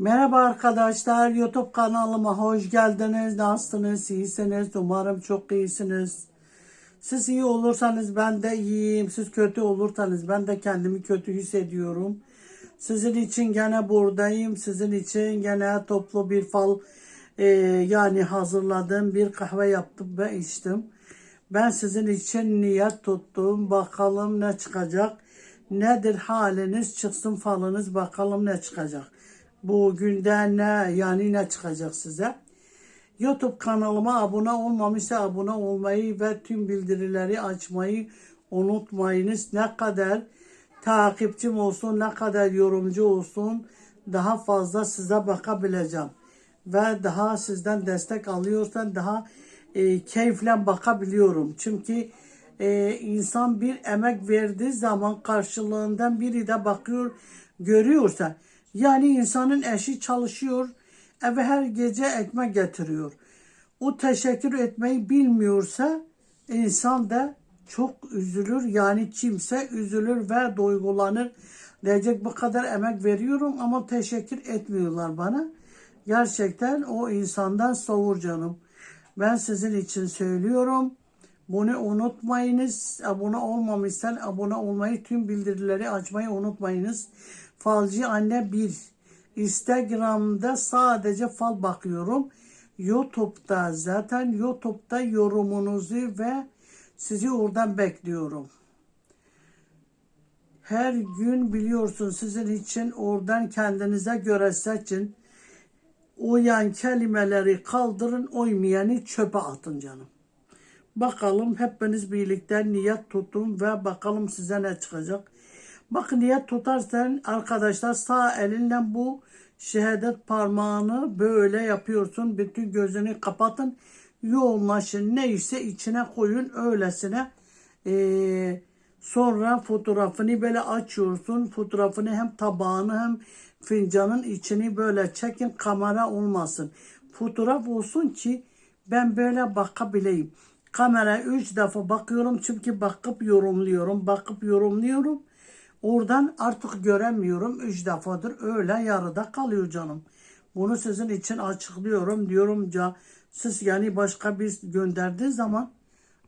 Merhaba arkadaşlar, YouTube kanalıma hoş geldiniz. Nasılsınız, iyisiniz? Umarım çok iyisiniz. Siz iyi olursanız ben de iyiyim. Siz kötü olursanız ben de kendimi kötü hissediyorum. Sizin için gene buradayım. Sizin için gene toplu bir fal e, yani hazırladım. Bir kahve yaptım ve içtim. Ben sizin için niyet tuttum. Bakalım ne çıkacak. Nedir haliniz çıksın falınız bakalım ne çıkacak. Bugünden ne yani ne çıkacak size. YouTube kanalıma abone olmamışsa abone olmayı ve tüm bildirileri açmayı unutmayınız. Ne kadar takipçim olsun, ne kadar yorumcu olsun daha fazla size bakabileceğim. Ve daha sizden destek alıyorsan daha e, keyifle bakabiliyorum. Çünkü e, insan bir emek verdiği zaman karşılığından biri de bakıyor, görüyorsa yani insanın eşi çalışıyor, eve her gece ekmek getiriyor. O teşekkür etmeyi bilmiyorsa insan da çok üzülür. Yani kimse üzülür ve duygulanır. Diyecek bu kadar emek veriyorum ama teşekkür etmiyorlar bana. Gerçekten o insandan soğur canım. Ben sizin için söylüyorum. Bunu unutmayınız. Abone olmamışsan abone olmayı, tüm bildirileri açmayı unutmayınız. Falcı Anne 1. Instagram'da sadece fal bakıyorum. YouTube'da zaten YouTube'da yorumunuzu ve sizi oradan bekliyorum. Her gün biliyorsun sizin için oradan kendinize göre seçin. Uyan kelimeleri kaldırın, oymayanı çöpe atın canım. Bakalım hepiniz birlikte niyet tutun ve bakalım size ne çıkacak. Bak niyet tutarsan arkadaşlar sağ elinle bu şehadet parmağını böyle yapıyorsun. Bütün gözünü kapatın. Yoğunlaşın. Neyse içine koyun öylesine. Ee, sonra fotoğrafını böyle açıyorsun. Fotoğrafını hem tabağını hem fincanın içini böyle çekin. Kamera olmasın. Fotoğraf olsun ki ben böyle bakabileyim. Kamera üç defa bakıyorum çünkü bakıp yorumluyorum. Bakıp yorumluyorum. Oradan artık göremiyorum. Üç defadır öyle yarıda kalıyor canım. Bunu sizin için açıklıyorum. Diyorum ya siz yani başka bir gönderdiği zaman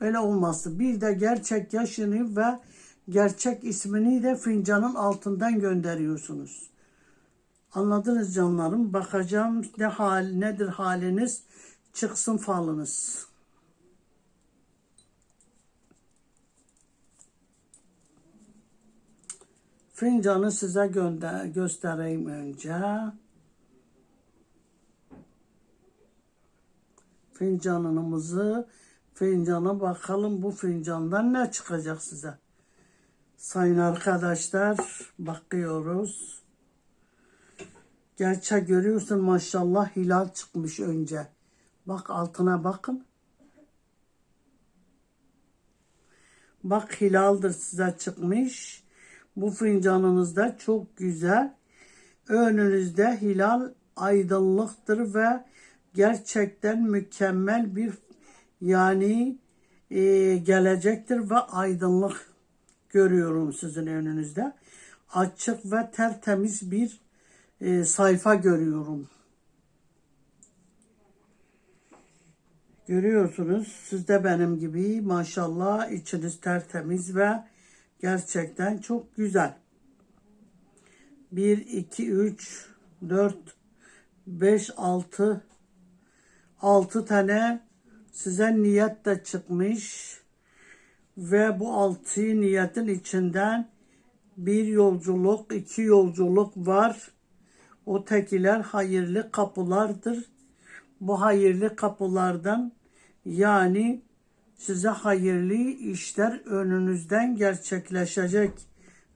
öyle olması. Bir de gerçek yaşını ve gerçek ismini de fincanın altından gönderiyorsunuz. Anladınız canlarım. Bakacağım ne hal nedir haliniz çıksın falınız. Fincanı size gönder göstereyim önce. Fincanımızı fincana bakalım bu fincandan ne çıkacak size. Sayın arkadaşlar bakıyoruz. Gerçek görüyorsun maşallah hilal çıkmış önce. Bak altına bakın. Bak hilaldir size çıkmış. Bu fincanınızda çok güzel. Önünüzde hilal aydınlıktır ve gerçekten mükemmel bir yani e, gelecektir ve aydınlık görüyorum sizin önünüzde. Açık ve tertemiz bir e, sayfa görüyorum. Görüyorsunuz siz de benim gibi maşallah içiniz tertemiz ve gerçekten çok güzel. 1, 2, 3, 4, 5, 6, 6 tane size niyet de çıkmış. Ve bu altı niyetin içinden bir yolculuk, iki yolculuk var. O tekiler hayırlı kapılardır. Bu hayırlı kapılardan yani size hayırlı işler önünüzden gerçekleşecek.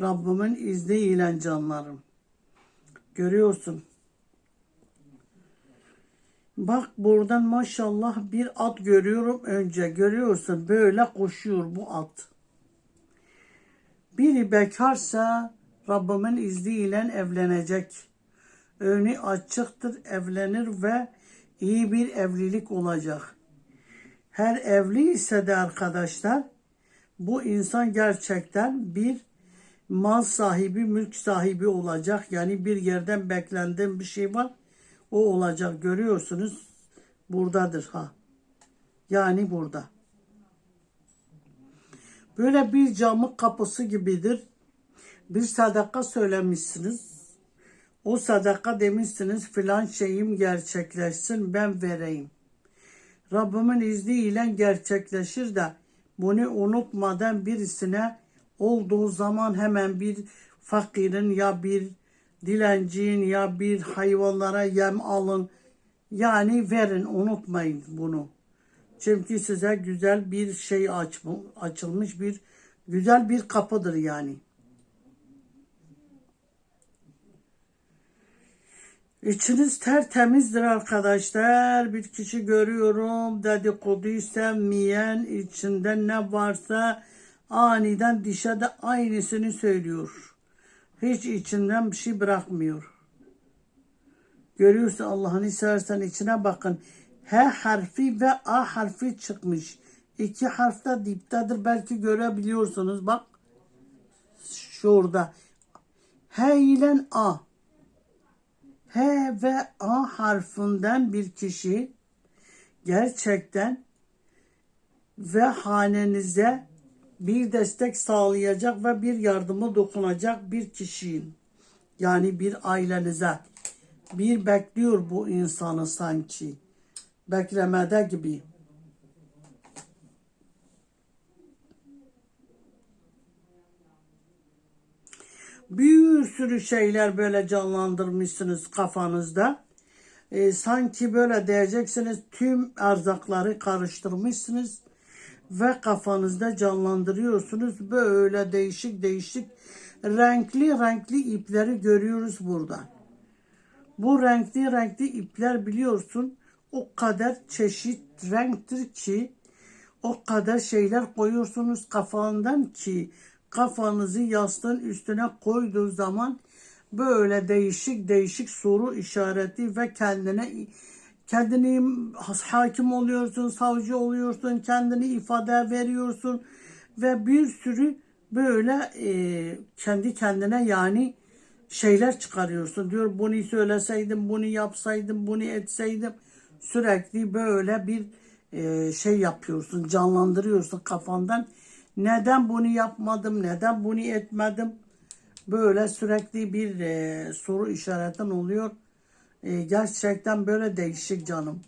Rabbimin izniyle canlarım. Görüyorsun. Bak buradan maşallah bir at görüyorum önce. Görüyorsun böyle koşuyor bu at. Biri bekarsa Rabbimin izniyle evlenecek. Önü açıktır evlenir ve iyi bir evlilik olacak. Her evli ise de arkadaşlar bu insan gerçekten bir mal sahibi, mülk sahibi olacak. Yani bir yerden beklenen bir şey var. O olacak. Görüyorsunuz. Buradadır ha. Yani burada. Böyle bir camı kapısı gibidir. Bir sadaka söylemişsiniz. O sadaka demişsiniz filan şeyim gerçekleşsin ben vereyim. Rabbimin izniyle gerçekleşir de bunu unutmadan birisine olduğu zaman hemen bir fakirin ya bir dilencinin ya bir hayvanlara yem alın. Yani verin unutmayın bunu. Çünkü size güzel bir şey açılmış bir güzel bir kapıdır yani. İçiniz tertemizdir arkadaşlar. Bir kişi görüyorum dedikodu sevmeyen içinde ne varsa aniden dişe de aynısını söylüyor. Hiç içinden bir şey bırakmıyor. Görüyorsun Allah'ını seversen içine bakın. H harfi ve A harfi çıkmış. İki harf de diptedir. Belki görebiliyorsunuz. Bak. Şurada. H ile A. H ve A harfinden bir kişi gerçekten ve hanenize bir destek sağlayacak ve bir yardımı dokunacak bir kişiyim. Yani bir ailenize. Bir bekliyor bu insanı sanki. Beklemede gibi. Bir sürü şeyler böyle canlandırmışsınız kafanızda. Ee, sanki böyle diyeceksiniz tüm erzakları karıştırmışsınız ve kafanızda canlandırıyorsunuz. Böyle değişik değişik renkli renkli ipleri görüyoruz burada. Bu renkli renkli ipler biliyorsun o kadar çeşit renktir ki o kadar şeyler koyuyorsunuz kafandan ki kafanızı yastığın üstüne koyduğu zaman böyle değişik değişik soru işareti ve kendine kendini hakim oluyorsun, savcı oluyorsun, kendini ifade veriyorsun ve bir sürü böyle e, kendi kendine yani şeyler çıkarıyorsun. Diyor bunu söyleseydim, bunu yapsaydım, bunu etseydim sürekli böyle bir e, şey yapıyorsun, canlandırıyorsun kafandan. Neden bunu yapmadım, neden bunu etmedim? Böyle sürekli bir e, soru işaretin oluyor. E, gerçekten böyle değişik canım.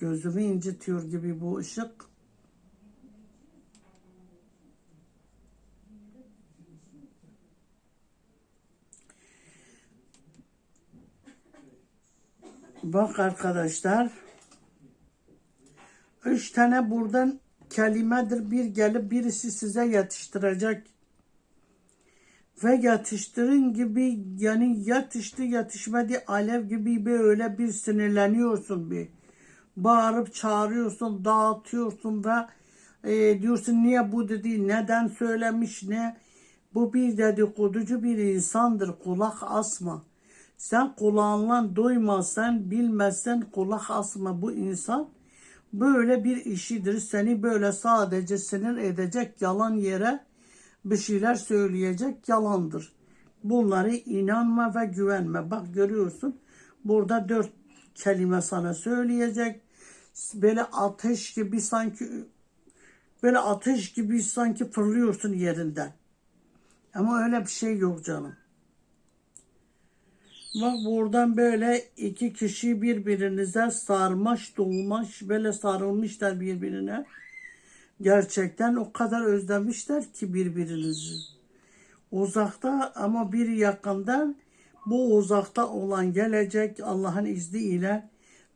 Gözümü incitiyor gibi bu ışık. Bak arkadaşlar. Üç tane buradan kelimedir. Bir gelip birisi size yetiştirecek. Ve yatıştırın gibi yani yatıştı yatışmadı alev gibi böyle bir sinirleniyorsun bir. Bağırıp çağırıyorsun, dağıtıyorsun ve e, diyorsun niye bu dedi, neden söylemiş ne. Bu bir dedikoducu bir insandır kulak asma. Sen kulağınla duymazsan, bilmezsen kulak asma bu insan böyle bir işidir. Seni böyle sadece sinir edecek yalan yere bir şeyler söyleyecek yalandır. Bunları inanma ve güvenme. Bak görüyorsun burada dört kelime sana söyleyecek. Böyle ateş gibi sanki böyle ateş gibi sanki fırlıyorsun yerinden. Ama öyle bir şey yok canım. Bak buradan böyle iki kişi birbirinize sarmış, dolmuş, böyle sarılmışlar birbirine. Gerçekten o kadar özlemişler ki birbirinizi. Uzakta ama bir yakından bu uzakta olan gelecek Allah'ın izniyle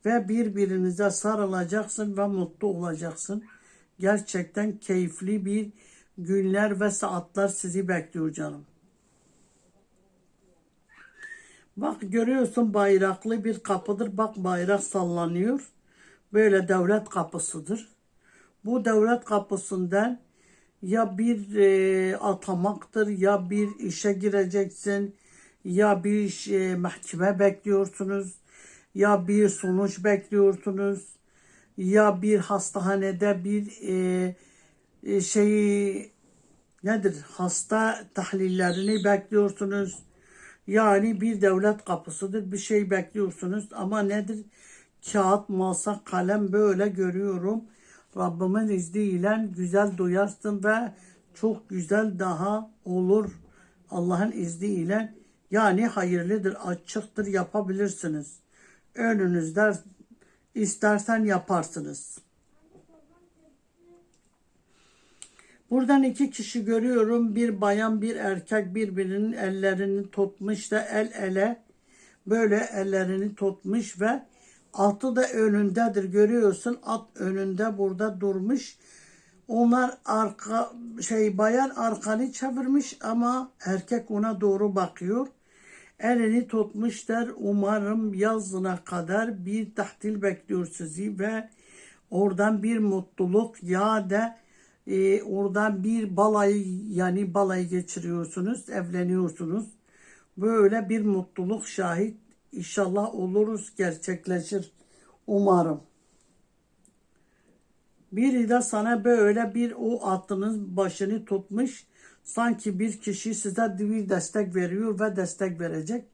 ve birbirinize sarılacaksın ve mutlu olacaksın. Gerçekten keyifli bir günler ve saatler sizi bekliyor canım. Bak görüyorsun bayraklı bir kapıdır. Bak bayrak sallanıyor. Böyle devlet kapısıdır. Bu devlet kapısından ya bir e, atamaktır ya bir işe gireceksin ya bir e, mahkeme bekliyorsunuz ya bir sonuç bekliyorsunuz ya bir hastanede bir e, şeyi nedir? Hasta tahlillerini bekliyorsunuz. Yani bir devlet kapısıdır. Bir şey bekliyorsunuz ama nedir? Kağıt, masa, kalem böyle görüyorum. Rabbimin izniyle güzel duyarsın ve çok güzel daha olur. Allah'ın izniyle yani hayırlıdır, açıktır, yapabilirsiniz. Önünüzde istersen yaparsınız. Buradan iki kişi görüyorum. Bir bayan, bir erkek birbirinin ellerini tutmuş da el ele böyle ellerini tutmuş ve atı da önündedir. Görüyorsun at önünde burada durmuş. Onlar arka şey bayan arkanı çevirmiş ama erkek ona doğru bakıyor. Elini tutmuşlar. Umarım yazına kadar bir tahtil bekliyor sizi ve oradan bir mutluluk ya da e, oradan bir balayı yani balayı geçiriyorsunuz, evleniyorsunuz. Böyle bir mutluluk şahit inşallah oluruz, gerçekleşir umarım. Biri de sana böyle bir o atının başını tutmuş. Sanki bir kişi size bir destek veriyor ve destek verecek.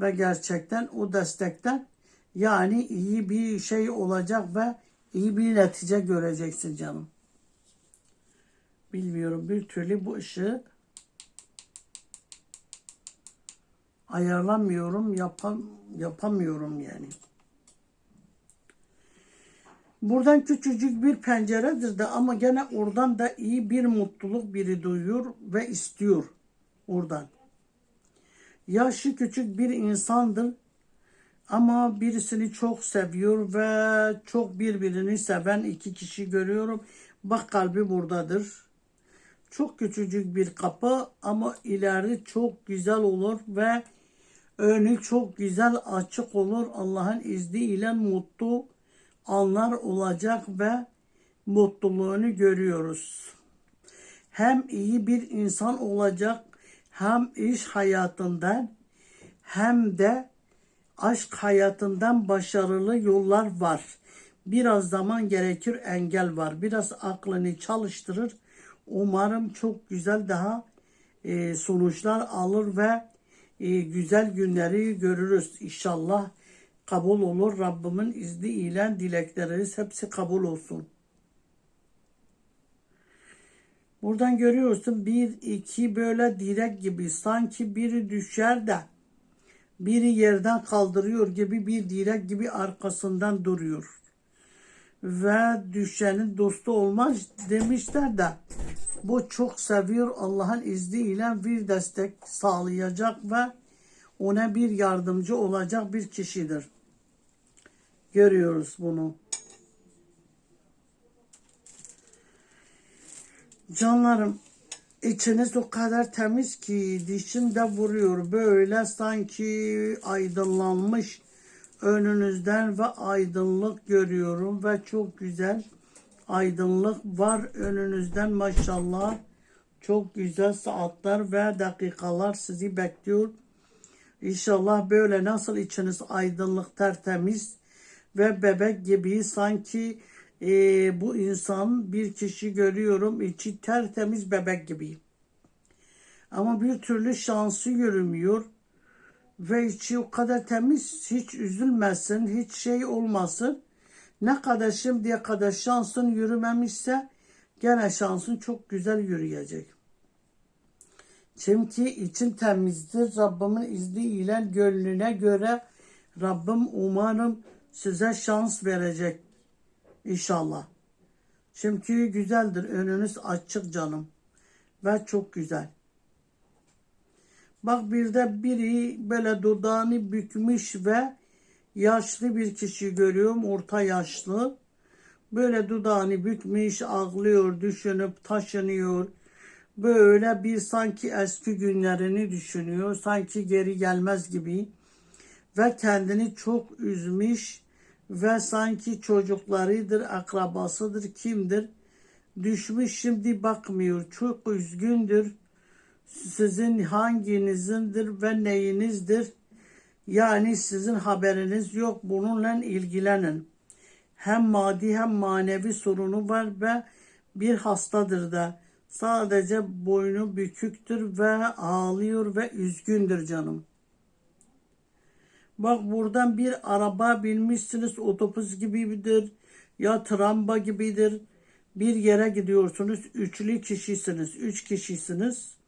Ve gerçekten o destekten yani iyi bir şey olacak ve iyi bir netice göreceksin canım. Bilmiyorum bir türlü bu ışığı ayarlamıyorum, yapam, yapamıyorum yani. Buradan küçücük bir penceredir de ama gene oradan da iyi bir mutluluk biri duyuyor ve istiyor oradan. Yaşı küçük bir insandır ama birisini çok seviyor ve çok birbirini seven iki kişi görüyorum. Bak kalbi buradadır. Çok küçücük bir kapı ama ileride çok güzel olur ve önü çok güzel açık olur. Allah'ın izniyle mutlu anlar olacak ve mutluluğunu görüyoruz. Hem iyi bir insan olacak hem iş hayatından hem de aşk hayatından başarılı yollar var. Biraz zaman gerekir engel var. Biraz aklını çalıştırır. Umarım çok güzel daha e, sonuçlar alır ve e, güzel günleri görürüz inşallah kabul olur. Rabbimin izniyle dilekleriniz hepsi kabul olsun. Buradan görüyorsun bir iki böyle direk gibi sanki biri düşer de biri yerden kaldırıyor gibi bir direk gibi arkasından duruyor. Ve düşenin dostu olmaz demişler de bu çok seviyor Allah'ın izniyle bir destek sağlayacak ve ona bir yardımcı olacak bir kişidir. Görüyoruz bunu. Canlarım içiniz o kadar temiz ki dişim de vuruyor. Böyle sanki aydınlanmış önünüzden ve aydınlık görüyorum ve çok güzel aydınlık var önünüzden maşallah. Çok güzel saatler ve dakikalar sizi bekliyor. İnşallah böyle nasıl içiniz aydınlık tertemiz ve bebek gibi sanki e, bu insan bir kişi görüyorum içi tertemiz bebek gibi. Ama bir türlü şansı yürümüyor ve içi o kadar temiz hiç üzülmesin hiç şey olmasın. Ne kadar şimdiye kadar şansın yürümemişse gene şansın çok güzel yürüyecek. Çünkü için temizdir. Rabbimin izniyle gönlüne göre Rabbim umarım size şans verecek inşallah. Çünkü güzeldir. Önünüz açık canım. Ve çok güzel. Bak bir de biri böyle dudağını bükmüş ve yaşlı bir kişi görüyorum. Orta yaşlı. Böyle dudağını bükmüş, ağlıyor, düşünüp taşınıyor. Böyle bir sanki eski günlerini düşünüyor. Sanki geri gelmez gibi. Ve kendini çok üzmüş ve sanki çocuklarıdır, akrabasıdır, kimdir? Düşmüş şimdi bakmıyor. Çok üzgündür. Sizin hanginizindir ve neyinizdir? Yani sizin haberiniz yok. Bununla ilgilenin. Hem maddi hem manevi sorunu var ve bir hastadır da sadece boynu büküktür ve ağlıyor ve üzgündür canım. Bak buradan bir araba binmişsiniz otobüs gibidir ya tramba gibidir. Bir yere gidiyorsunuz. Üçlü kişisiniz. Üç kişisiniz.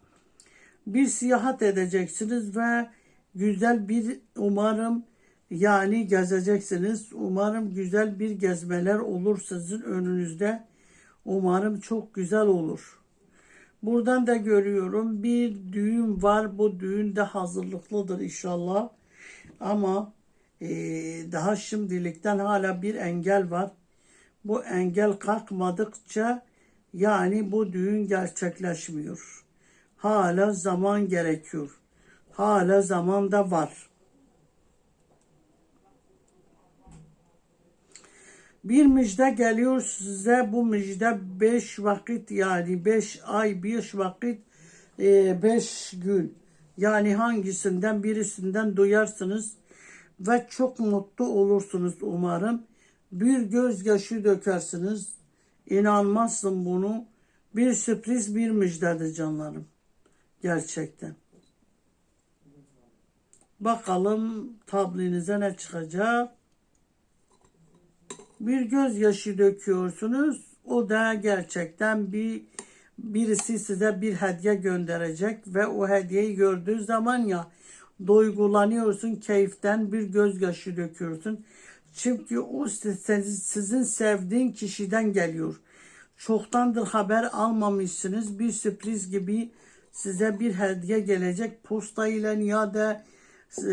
Bir seyahat edeceksiniz ve güzel bir umarım yani gezeceksiniz. Umarım güzel bir gezmeler olur sizin önünüzde. Umarım çok güzel olur. Buradan da görüyorum bir düğün var. Bu düğün de hazırlıklıdır inşallah. Ama eee, daha şimdilikten hala bir engel var. Bu engel kalkmadıkça yani bu düğün gerçekleşmiyor. Hala zaman gerekiyor. Hala zaman da var. Bir müjde geliyor size. Bu müjde beş vakit yani beş ay, beş vakit, e, beş gün. Yani hangisinden birisinden duyarsınız ve çok mutlu olursunuz umarım. Bir gözyaşı dökersiniz. İnanmazsın bunu. Bir sürpriz bir müjdedir canlarım. Gerçekten. Bakalım tablinize ne çıkacak. Bir gözyaşı döküyorsunuz. O da gerçekten bir birisi size bir hediye gönderecek ve o hediyeyi gördüğü zaman ya duygulanıyorsun, keyiften bir gözyaşı döküyorsun. Çünkü o sizin sevdiğin kişiden geliyor. Çoktandır haber almamışsınız. Bir sürpriz gibi size bir hediye gelecek posta ile ya da e,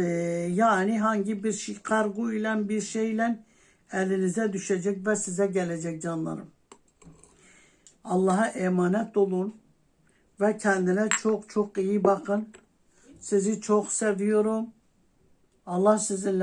yani hangi bir şey kargo ile bir şeyle elinize düşecek ve size gelecek canlarım. Allah'a emanet olun ve kendine çok çok iyi bakın. Sizi çok seviyorum. Allah sizinle